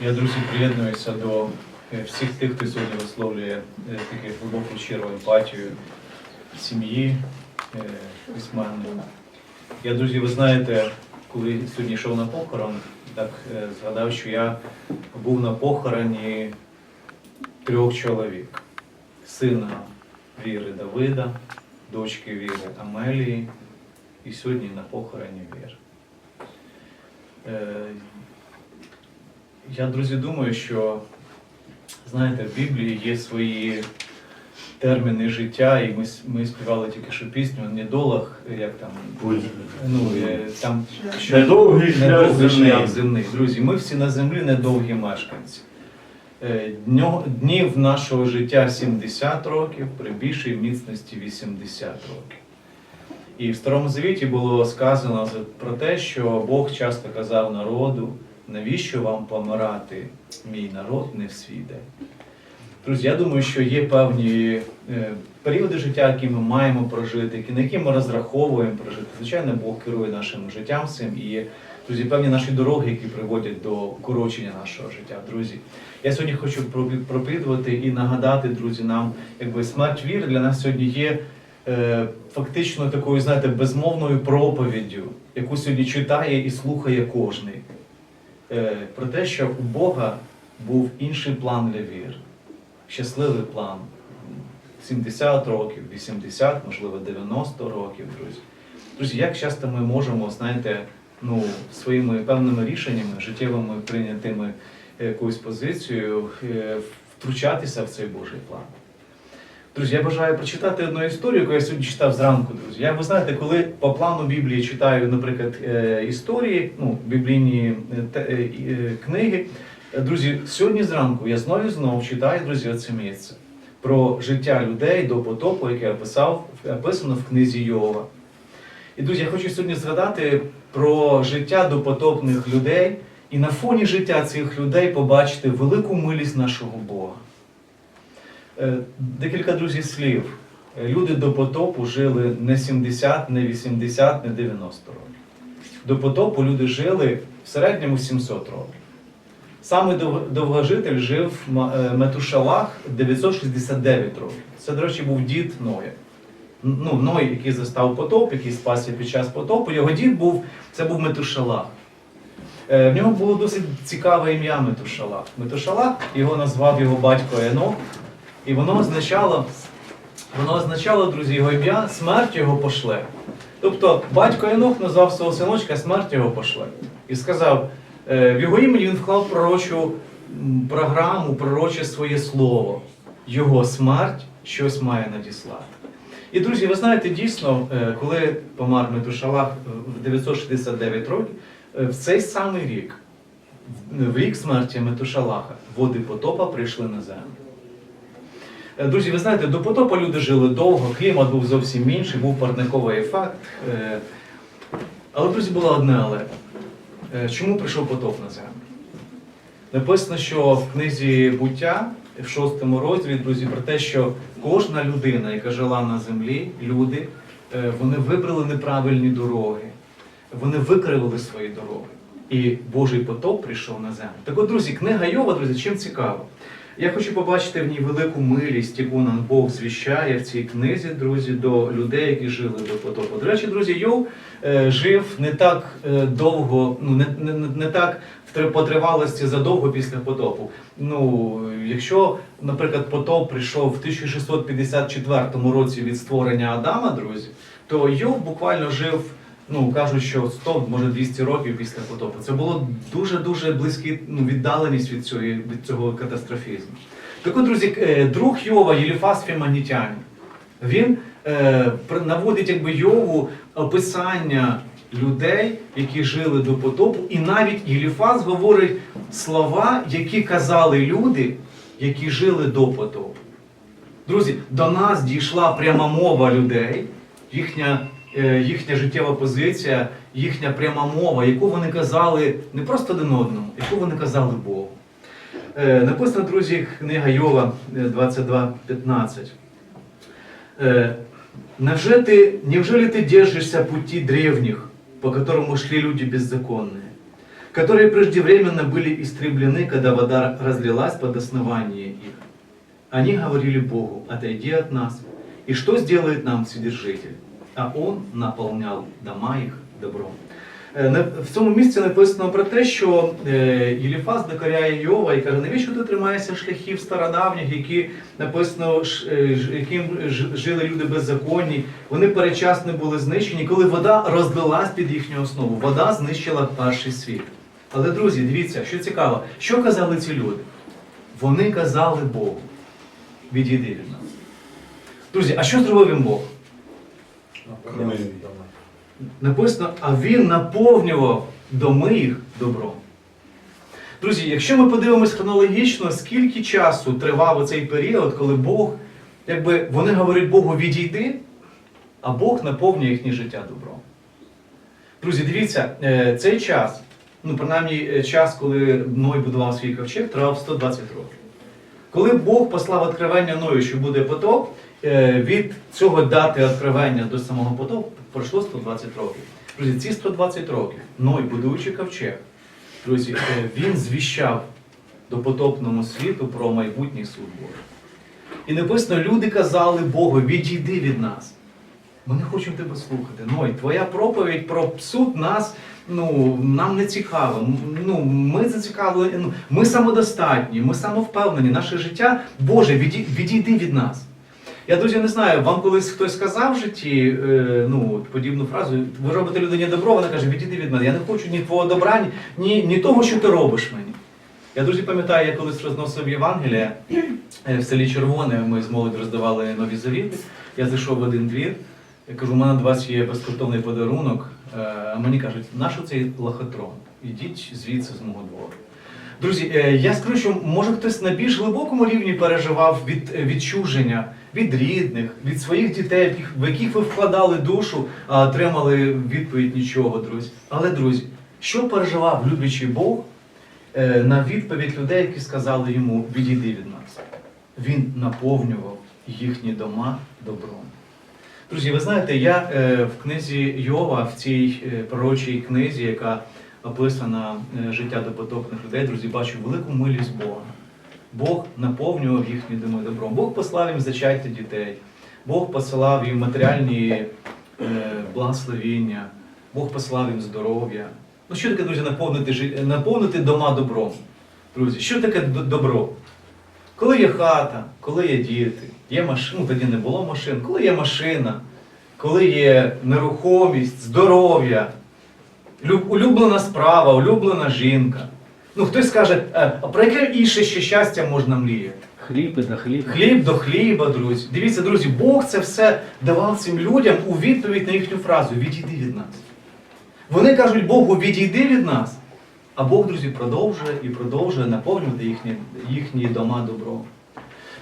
Я, друзі, приєднуюся до е, всіх тих, хто сьогодні висловлює е, таку глибоку щиру емпатію сім'ї е, письменника. Я, друзі, ви знаєте, коли сьогодні йшов на похорон, так згадав, що я був на похороні трьох чоловік: сина Віри Давида, дочки Віри Амелії, і сьогодні на похороні Віри. Я, друзі, думаю, що знаєте, в Біблії є свої терміни життя, і ми, ми співали тільки що пісню «Недолог», як там, ну, е, там Недовгий шлях недовгий земний. шлях земний. Друзі, ми всі на землі недовгі мешканці. Е, Днів нашого життя 70 років, при більшій міцності 80 років. І в Старому Завіті було сказано про те, що Бог часто казав народу, навіщо вам помирати, мій народ не в свій день. Друзі, я думаю, що є певні е, періоди життя, які ми маємо прожити, на які ми розраховуємо прожити. Звичайно, Бог керує нашим життям цим і друзі, певні наші дороги, які приводять до корочення нашого життя. Друзі, я сьогодні хочу пропі- проповідувати і нагадати, друзі, нам, якби смерть віри для нас сьогодні є е, фактично такою, знаєте, безмовною проповіддю, яку сьогодні читає і слухає кожний. Е, про те, що у Бога був інший план для віри щасливий план. 70 років, 80, можливо, 90 років, друзі. Друзі, як часто ми можемо, знаєте, ну, своїми певними рішеннями, життєвими прийнятими якоюсь позицією, е, втручатися в цей Божий план. Друзі, я бажаю прочитати одну історію, яку я сьогодні читав зранку, друзі. Я, ви знаєте, коли по плану Біблії читаю, наприклад, е, історії, ну, біблійні е, е, книги, Друзі, сьогодні зранку я знову і знову читаю, друзі, оце місце про життя людей до потопу, яке описав, описано в книзі Йова. І, друзі, я хочу сьогодні згадати про життя допотопних людей і на фоні життя цих людей побачити велику милість нашого Бога. Е, Декілька друзі слів. Е, Люди до потопу жили не 70, не 80, не 90 років. До потопу люди жили в середньому 700 років. Саме довгожитель жив Ма- е, Метушалах 969 років. Це, до речі, був дід Ноя. Ну, Ной, який застав потоп, який спасся під час потопу. Його дід був, це був Метушалах. В нього було досить цікаве ім'я Метушалах. Метушалах його назвав його батько Енох, і воно означало, воно означало, друзі, його ім'я смерть його пошле. Тобто батько Енох назвав свого синочка смерть його пошле. І сказав, е, в його імені він вклав пророчу програму, пророче своє слово. Його смерть щось має надіслати. І, друзі, ви знаєте, дійсно, е, коли помер Метушалах в 969 років, е, в цей самий рік, в рік смерті Метушалаха, води потопа прийшли на землю. Е, Друзі, ви знаєте, до потопу люди жили довго, клімат був зовсім інший, був парниковий ефект. Е, Але, друзі, було одне але. Е, Чому прийшов потоп на землю? Написано, що в книзі буття, в шостому розділі, друзі, про те, що кожна людина, яка жила на землі, люди, вони вибрали неправильні дороги, вони викривили свої дороги. І Божий потоп прийшов на землю. Так от, друзі, книга Йова, друзі, чим цікаво? Я хочу побачити в ній велику милість, яку нам Бог звіщає в цій книзі, друзі, до людей, які жили до потопу. До речі, друзі, Йов е, жив не так е, довго, ну не, не, не- так в тривалості задовго після потопу. Ну, якщо, наприклад, потоп прийшов в 1654 році від створення Адама, друзі, то Йов буквально жив. Ну, кажуть, що 100, може 200 років після потопу. Це було дуже-дуже близькі ну, віддаленість від цього, від цього катастрофізму. Так от, друзі, е, друг Йова, Єліфас Фіманітянин, він е, наводить якби Йову описання людей, які жили до потопу, і навіть Єліфас говорить слова, які казали люди, які жили до потопу. Друзі, до нас дійшла пряма мова людей, їхня, їхня життєва позиція, їхня пряма мова, яку вони казали не просто один одному, яку вони казали Богу. Е, Написано, друзі, книга Йова е, 22.15. Е, Невже ты, неужели ты держишься пути древних, по которому шли люди беззаконные? которые преждевременно были истреблены, когда вода разлилась под основание их. Они говорили Богу, отойди от нас, и что сделает нам Вседержитель? А Он наполнял дома їх добром. Е, В цьому місці написано про те, що е, Єліфас докоряє Йова і каже, навіщо ти тримаєшся шляхів стародавніх, які написано, е, яким жили люди беззаконні, вони перечасно були знищені, коли вода розлилась під їхню основу. Вода знищила перший світ. Але, друзі, дивіться, що цікаво, що казали ці люди? Вони казали Богу, відійди від нас. Друзі, а що зробив їм Бог? Написано, а він наповнював доми їх добром. Друзі, якщо ми подивимось хронологічно, скільки часу тривав оцей період, коли Бог, якби вони говорять Богу відійди, а Бог наповнює їхнє життя добром. Друзі, дивіться, е, цей час, ну принаймні е, час, коли Ной будував свій ковчег, тривав 120 років. Коли Бог послав відкривання Ною, що буде потоп, від цього дати відкривання до самого потопу пройшло 120 років. Друзі, ці 120 років Ной, будуючи ковчег, друзі, е, він звіщав до потопному світу про майбутній суд Божий. І написано, люди казали Богу, відійди від нас. Ми не хочемо тебе слухати. Ной, твоя проповідь про суд нас ну, нам не цікава. Ну, ми зацікавлені, ну, ми самодостатні, ми самовпевнені, наше життя, Боже, відійди від нас. Я, друзі, не знаю, вам колись хтось сказав в житті е, ну, подібну фразу, ви робите людині добро, вона каже, відійди від мене. Я не хочу ні твого добра, ні, ні, того, що ти робиш мені. Я дуже пам'ятаю, я колись розносив Євангелія е, в селі Червоне, ми з молодь роздавали нові завіти. Я зайшов в один двір, я кажу, у мене до вас є безкоштовний подарунок. Е, А мені кажуть, нащо цей лохотрон? Ідіть звідси з мого двору. Друзі, е, я скажу, що може хтось на більш глибокому рівні переживав від е, відчуження від рідних, від своїх дітей, в яких- ви вкладали душу, а отримали відповідь нічого, друзі. Але, друзі, що переживав люблячий Бог е, на відповідь людей, які сказали йому відійди від нас? Він наповнював їхні дома добром. Друзі, ви знаєте, я в книзі Йова, в цій пророчій книзі, яка описана е, життя допотопних людей, друзі, бачу велику милість Бога. Бог наповнював їхні доми добром. Бог послав їм зачаття дітей, Бог посилав їм матеріальні е, благословіння, Бог послав їм здоров'я. Ну що таке, друзі, наповнити, наповнити дома добром? Друзі, що таке добро? Коли є хата, коли є діти, є машина, ну тоді не було машин, коли є машина, коли є нерухомість, здоров'я, улюблена справа, улюблена жінка. Ну хтось скаже, «Е, а про яке інше ще щастя можна мріяти? Хліб і до хліба. Хліб до хліба, друзі. Дивіться, друзі, Бог це все давав цим людям у відповідь на їхню фразу Відійди від нас. Вони кажуть Богу, відійди від нас. А Бог, друзі, продовжує і продовжує наповнювати їхні, їхні дома добром.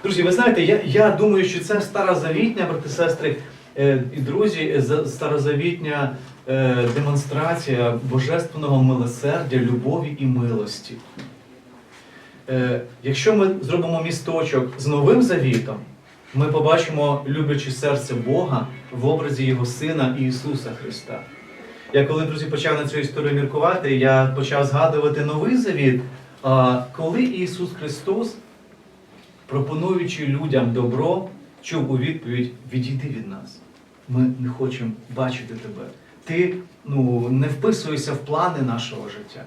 Друзі, ви знаєте, я, я думаю, що це старозавітня, брати сестри е, і друзі, е, старозавітня демонстрація божественного милосердя, любові і милості. Е, якщо ми зробимо місточок з новим завітом, ми побачимо любляче серце Бога в образі Його Сина Ісуса Христа. Я коли, друзі, почав на цю історію міркувати, я почав згадувати новий завіт, коли Ісус Христос, пропонуючи людям добро, чув у відповідь відійди від нас. Ми не хочемо бачити тебе. Ти ну, не вписуєшся в плани нашого життя.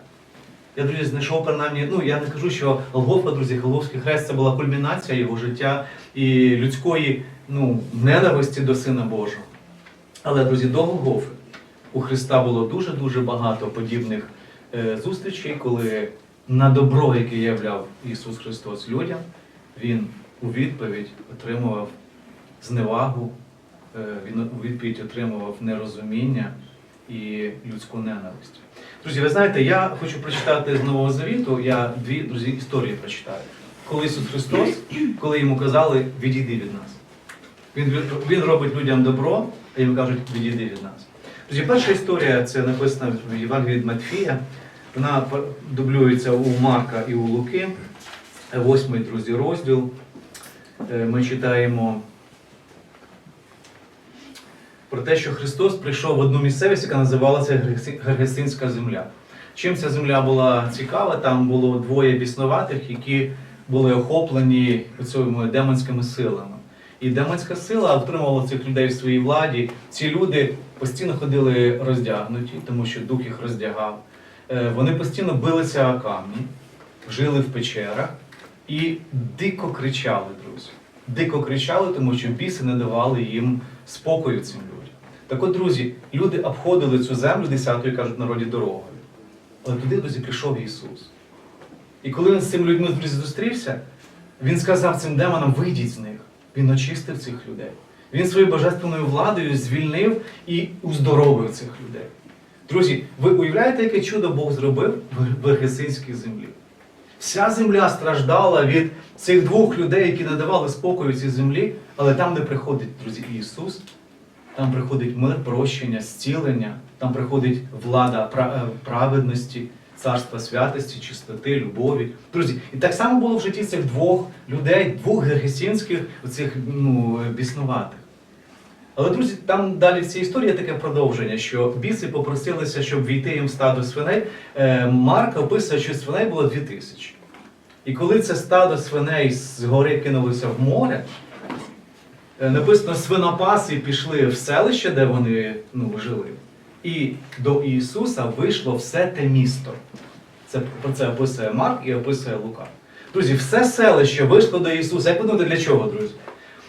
Я, друзі, знайшов принаймні, ну я не кажу, що Голгофа, друзі, Голгофський хрест це була кульмінація його життя і людської ну, ненависті до Сина Божого. Але, друзі, до Голгофи у Христа було дуже-дуже багато подібних е, зустрічей, коли на добро, яке являв Ісус Христос людям, Він у відповідь отримував зневагу, е, Він у відповідь отримував нерозуміння і людську ненависть. Друзі, ви знаєте, я хочу прочитати з Нового Завіту, я дві друзі, історії прочитаю. Коли Ісус Христос, коли йому казали, відійди від нас. Він, він робить людям добро, а їм кажуть, відійди від нас. Друзі, перша історія це написана в Євангелії від Матфія. Вона дублюється у Марка і у Луки. Восьмий, друзі, розділ. Е, Ми читаємо про те, що Христос прийшов в одну місцевість, яка називалася Гергесинська земля. Чим ця земля була цікава? Там було двоє біснуватих, які були охоплені цими демонськими силами. І демонська сила отримувала цих людей в своїй владі. Ці люди постійно ходили роздягнуті, тому що дух їх роздягав. Е, Вони постійно билися о камні, жили в печерах і дико кричали, друзі. Дико кричали, тому що біси не давали їм спокою цим людям. Так от, друзі, люди обходили цю землю десятою, кажуть, народі дорогою. Але туди, друзі, прийшов Ісус. І коли він з цими людьми зустрівся, він сказав цим демонам: вийдіть з них. Він очистив цих людей. Він своєю божественною владою звільнив і уздоровив цих людей. Друзі, ви уявляєте, яке чудо Бог зробив в Вергесинській землі? Вся земля страждала від цих двох людей, які не давали спокою цій землі, але там, де приходить, друзі, Ісус, там приходить мир, прощення, зцілення, там приходить влада е, праведності, царства святості, чистоти, любові. Друзі, і так само було в житті цих двох людей, двох гергесінських, оцих ну, біснуватих. Але, друзі, там далі в цій історії таке продовження, що біси попросилися, щоб війти їм в стадо свиней. Е, Марк описує, що свиней було дві тисячі. І коли це стадо свиней з гори кинулося в море, написано, свинопаси пішли в селище, де вони ну, жили. І до Ісуса вийшло все те місто. Це, про це описує Марк і описує Лука. Друзі, все селище вийшло до Ісуса. Як ви для чого, друзі?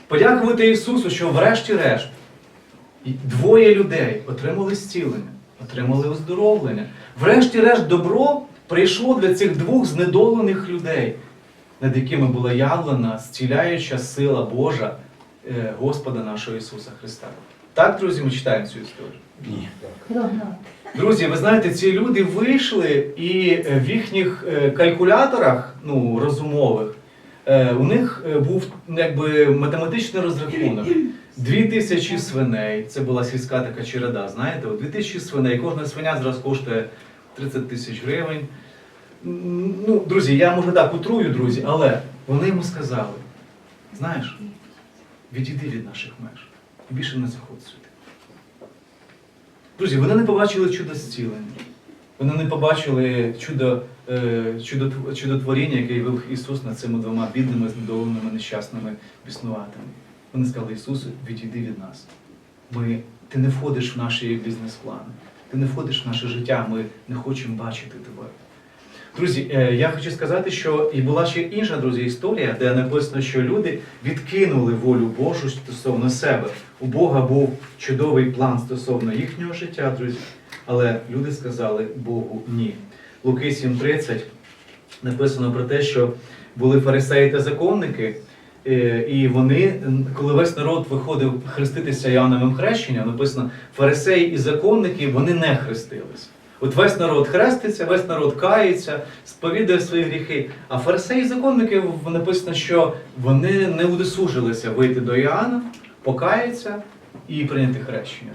Подякувати Ісусу, що врешті-решт двоє людей отримали зцілення, отримали оздоровлення. Врешті-решт добро прийшло для цих двох знедолених людей, над якими була явлена зціляюча сила Божа е, Господа нашого Ісуса Христа. Так, друзі, ми читаємо цю історію. Ні. Друзі, ви знаєте, ці люди вийшли, і е, в їхніх е, калькуляторах ну, розумових е, у них е, був якби математичний розрахунок. Дві тисячі свиней, це була сільська така череда, знаєте, дві тисячі свиней, кожна свиня зараз коштує 30 тисяч гривень. Ну, друзі, я може так утрую, друзі, але вони йому сказали: знаєш, відійди від наших меж і більше не заходь сюди. Друзі, вони не побачили чудо зцілення. Вони не побачили чудо, е, чудо, чудотворіння, яке вив Ісус над цими двома бідними, знедоленими, нещасними біснуватими. Вони сказали Ісусу, відійди від нас. Ми, ти не входиш в наші бізнес-плани, ти не входиш в наше життя, ми не хочемо бачити тебе. Друзі, е, я хочу сказати, що і була ще інша друзі історія, де написано, що люди відкинули волю Божу стосовно себе. У Бога був чудовий план стосовно їхнього життя, друзі. Але люди сказали Богу ні. Луки 7.30 написано про те, що були фарисеї та законники, е, і вони, коли весь народ виходив хреститися Іоанновим хрещенням, написано, фарисеї і законники вони не хрестилися. От весь народ хреститься, весь народ кається, сповідує свої гріхи. А фарисеї і законники написано, що вони не удосужилися вийти до Іоанна, покаяться і прийняти хрещення.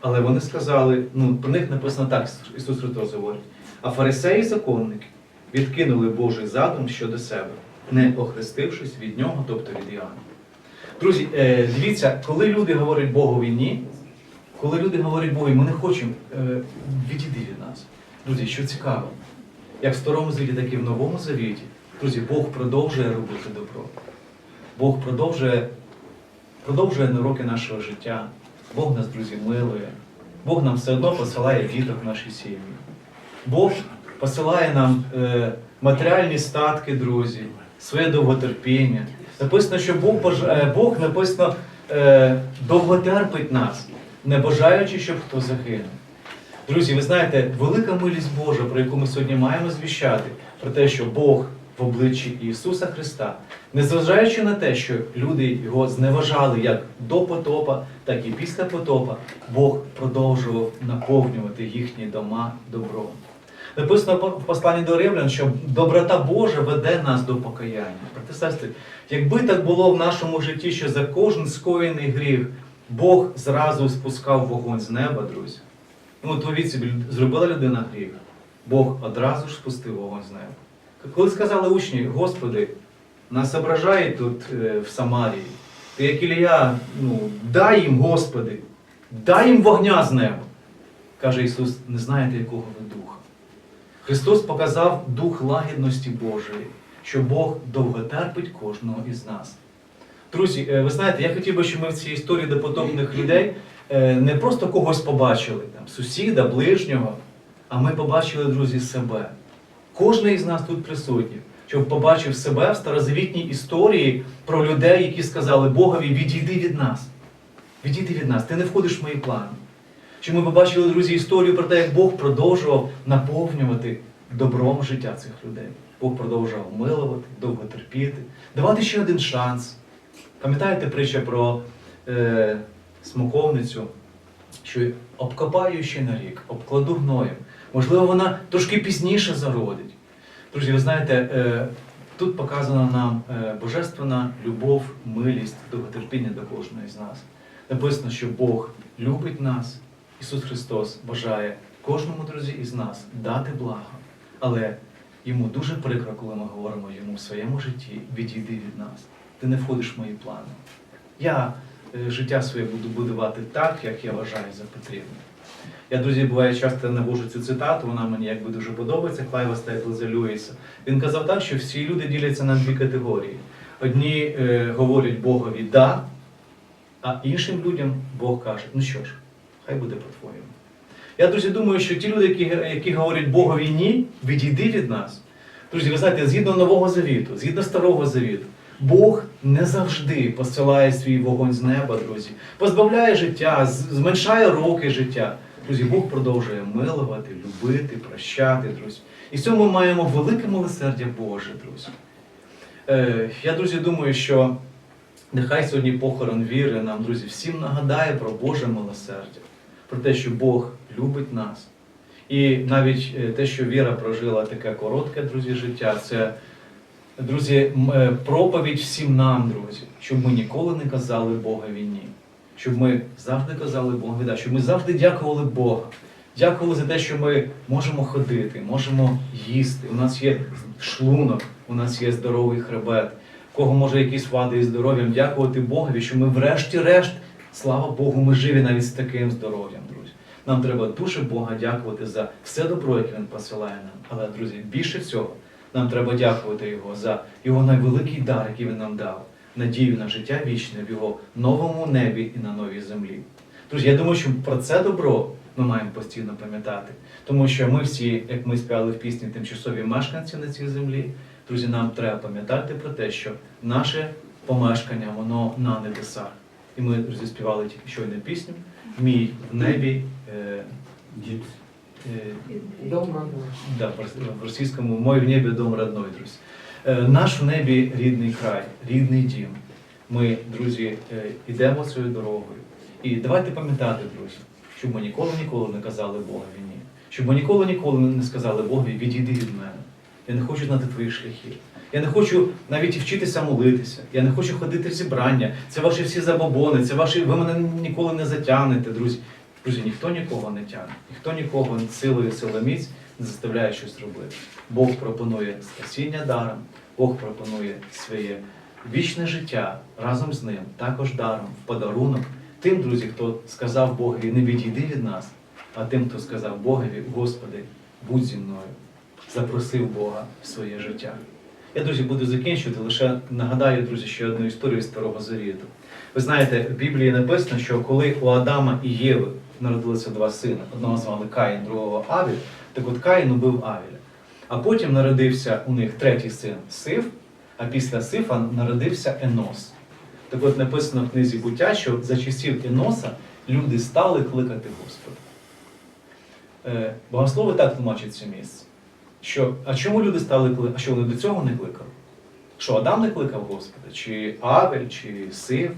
Але вони сказали, ну про них написано так, Ісус Христос говорить. А фарисеї і законники відкинули Божий задум щодо себе, не охрестившись від нього, тобто від Іоанна. Друзі, е, дивіться, коли люди говорять Богові ні, коли люди говорять Богу, ми не хочемо, е, відійди від нас. Друзі, що цікаво, як в Старому Завіті, так і в Новому Завіті, друзі, Бог продовжує робити добро. Бог продовжує, продовжує уроки нашого життя. Бог нас, друзі, милує. Бог нам все одно посилає діток в нашій сім'ї. Бог посилає нам е, матеріальні статки, друзі, своє довготерпіння. Написано, що Бог, е, Бог написано, е, довготерпить нас, не бажаючи, щоб хто загинув. Друзі, ви знаєте, велика милість Божа, про яку ми сьогодні маємо звіщати, про те, що Бог в обличчі Ісуса Христа, незважаючи на те, що люди його зневажали як до потопа, так і після потопа, Бог продовжував наповнювати їхні дома добром. Написано в посланні до Римлян, що доброта Божа веде нас до покаяння. Брати сестри, якби так було в нашому житті, що за кожен скоєний гріх Бог зразу спускав вогонь з неба, друзі. Ну, от уявіть собі, зробила людина гріх, Бог одразу ж спустив вогонь з неба. Коли сказали учні, Господи, нас ображають тут е, в Самарії, ти як Ілія, ну, дай їм, Господи, дай їм вогня з неба. Каже Ісус, не знаєте, якого ви духа. Христос показав дух лагідності Божої, що Бог довго терпить кожного із нас. Друзі, е, ви знаєте, я хотів би, щоб ми в цій історії допотопних людей е, не просто когось побачили, там, сусіда, ближнього, а ми побачили, друзі, себе. Кожен із нас тут присутній, щоб побачив себе в старозавітній історії про людей, які сказали Богові, відійди від нас. Відійди від нас, ти не входиш в мої плани. Щоб ми побачили, друзі, історію про те, як Бог продовжував наповнювати добром життя цих людей. Бог продовжував милувати, довго терпіти, давати ще один шанс. Пам'ятаєте притча про е, смоковницю, що обкопаю ще на рік, обкладу гноєм. Можливо, вона трошки пізніше зародить. Друзі, ви знаєте, е, тут показана нам е, божественна любов, милість, довготерпіння до кожного з нас. Написано, що Бог любить нас, Ісус Христос бажає кожному, друзі, із нас дати благо. Але йому дуже прикро, коли ми говоримо йому в своєму житті, відійди від нас. Ти не входиш в мої плани. Я е, життя своє буду будувати так, як я вважаю за потрібне. Я, друзі, буває, часто навожу цю цитату, вона мені якби дуже подобається, Клайва Стейплза Льюіса. Він казав так, що всі люди діляться на дві категорії. Одні е, говорять Богові да, а іншим людям Бог каже, ну що ж, хай буде по-твоєму. Я, друзі, думаю, що ті люди, які, які говорять Богові ні, відійди від нас. Друзі, ви знаєте, згідно Нового Завіту, згідно Старого Завіту, Бог не завжди посилає свій вогонь з неба, друзі, позбавляє життя, зменшає роки життя. Друзі, Бог продовжує милувати, любити, прощати, друзі. І в цьому ми маємо велике милосердя Боже, друзі. Е, я, друзі, думаю, що нехай сьогодні похорон віри нам, друзі, всім нагадає про Боже милосердя, про те, що Бог любить нас. І навіть е, те, що віра прожила таке коротке, друзі, життя, це, друзі, е, проповідь всім нам, друзі, щоб ми ніколи не казали Богові ні. Щоб ми завжди казали Богові, да, щоб ми завжди дякували Бога. Дякували за те, що ми можемо ходити, можемо їсти. У нас є шлунок, у нас є здоровий хребет. Кого може якісь вади із здоров'ям, дякувати Богові, що ми врешті-решт, слава Богу, ми живі навіть з таким здоров'ям, друзі. Нам треба дуже Бога дякувати за все добро, яке Він посилає нам. Але, друзі, більше всього, нам треба дякувати Його за Його найвеликий дар, який Він нам дав, надію на життя вічне в Його новому небі і на новій землі. Друзі, я думаю, що про це добро ми маємо постійно пам'ятати. Тому що ми всі, як ми співали в пісні, тимчасові мешканці на цій землі. Друзі, нам треба пам'ятати про те, що наше помешкання, воно на небесах. І ми, друзі, співали тільки щойно пісню. Мій в небі. Е, Дом родной. Да, в російському мой в небі дом родной, друзі. Е, Наш в небі рідний край, рідний дім. Ми, друзі, е, йдемо цією дорогою. І давайте пам'ятати, друзі, щоб ми ніколи ніколи не казали Богові ні. Щоб ми ніколи ніколи не сказали Богові, відійди від мене. Я не хочу знати твої шляхи. Я не хочу навіть вчитися молитися. Я не хочу ходити в зібрання. Це ваші всі забобони, це ваші. Ви мене ніколи не затягнете, друзі. Друзі, ніхто нікого не тягне, ніхто нікого силою силоміць не заставляє щось робити. Бог пропонує спасіння даром, Бог пропонує своє вічне життя разом з ним, також даром, в подарунок тим, друзі, хто сказав Богові, не відійди від нас, а тим, хто сказав Богові, Господи, будь зі мною, запросив Бога в своє життя. Я, друзі, буду закінчувати, лише нагадаю, друзі, ще одну історію з Старого Завіту. Ви знаєте, в Біблії написано, що коли у Адама і Єви народилися два сина, одного звали Каїн, другого Авіль, так от Каїн убив Авіля. А потім народився у них третій син Сиф, а після Сифа народився Енос. Так от написано в книзі буття, що за часів Еноса люди стали кликати Господа. Е, Богослови так тлумачать це місце. Що, а чому люди стали кликати? А що вони до цього не кликали? Що Адам не кликав Господа? Чи Авель, чи Сив?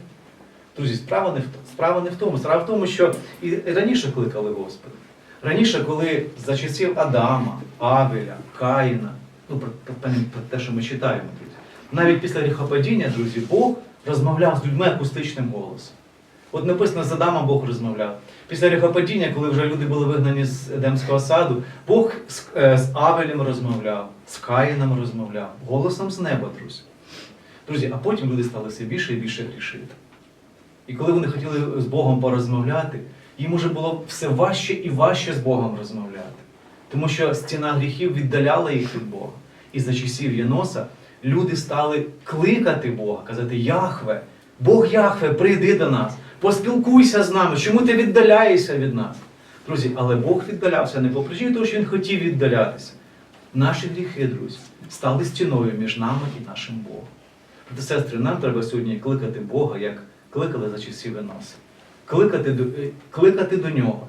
Друзі, справа не в. Справа не в тому. Справа в тому, що і раніше кликали Господа. Раніше, коли за часів Адама, Авеля, Каїна, ну про, про, про те, що ми читаємо, друзі, навіть після гріхопадіння, друзі, Бог розмовляв з людьми акустичним голосом. От написано, з Адамом Бог розмовляв. Після гріхопадіння, коли вже люди були вигнані з Едемського саду, Бог з, е, з Авелем розмовляв, з Каїном розмовляв, голосом з неба, друзі. Друзі, а потім люди стали все більше і більше грішити. І коли вони хотіли з Богом порозмовляти, їм уже було все важче і важче з Богом розмовляти. Тому що стіна гріхів віддаляла їх від Бога. І за часів Єноса люди стали кликати Бога, казати Яхве, Бог Яхве, прийди до нас, поспілкуйся з нами, чому ти віддаляєшся від нас? Друзі, але Бог віддалявся не по причині того, що Він хотів віддалятися. Наші гріхи, друзі, стали стіною між нами і нашим Богом. Проте, сестри, нам треба сьогодні кликати Бога, як кликали за часів Еноса. Кликати до, е, кликати до Нього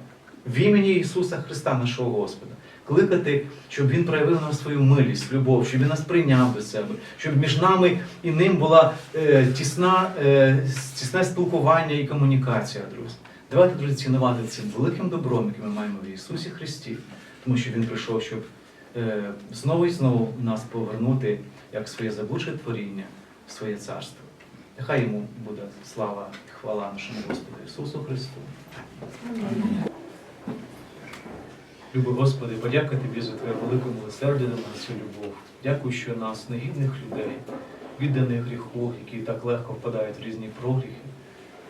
в імені Ісуса Христа, нашого Господа. Кликати, щоб Він проявив нам свою милість, любов, щоб Він нас прийняв до себе, щоб між нами і ним була е, тісна, е, тісне спілкування і комунікація, друзі. Давайте, друзі, цінувати цим великим добром, яке ми маємо в Ісусі Христі, тому що Він прийшов, щоб е, знову і знову нас повернути як своє заблудше творіння своє царство. Нехай йому буде слава і хвала нашому Господу Ісусу Христу. Любий Господи, подяка Тобі за Твоє велике милосердя до нас любов. Дякую, що нас, негідних людей, відданих гріху, які так легко впадають в різні прогріхи,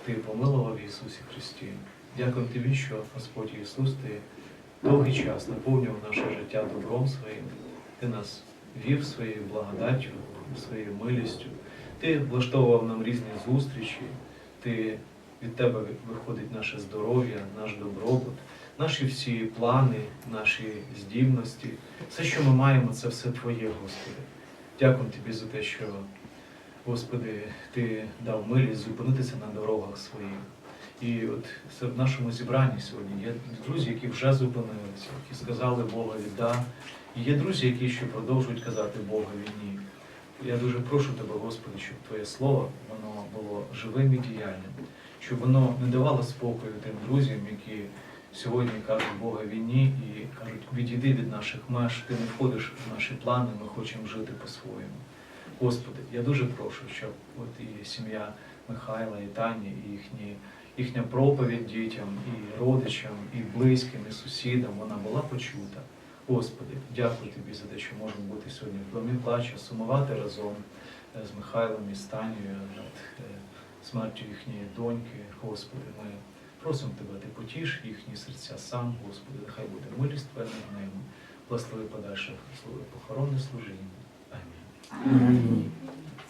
Ти помилував в Ісусі Христі. Дякую Тобі, що Господь Ісус, Ти довгий час наповнював наше життя добром своїм. Ти нас вів своєю благодаттю, своєю милістю. Ти влаштовував нам різні зустрічі, ти від тебе виходить наше здоров'я, наш добробут, наші всі плани, наші здібності. Все, що ми маємо, це все Твоє, Господи. Дякую Тобі за те, що, Господи, Ти дав милість зупинитися на дорогах своїх. І от серед нашому зібранні сьогодні є друзі, які вже зупинилися, які сказали Богові да. І є друзі, які ще продовжують казати Богові ні. Я дуже прошу тебе, Господи, щоб Твоє Слово воно було живим і діяльним, щоб воно не давало спокою тим друзям, які сьогодні кажуть Бога війні і кажуть, відійди від наших меж, ти не входиш в наші плани, ми хочемо жити по-своєму. Господи, я дуже прошу, щоб от і сім'я Михайла, і Тані, і їхні, їхня проповідь дітям, і родичам, і близьким, і сусідам, вона була почута. Господи, дякую Тобі за те, що можемо бути сьогодні в домі плача, сумувати разом е, з Михайлом і Станією над е, смертю їхньої доньки. Господи, ми просимо Тебе, Ти потіш їхні серця сам, Господи, нехай буде милість Твоя над ними, благослови подальше слово похоронне служіння. Амінь. Амінь.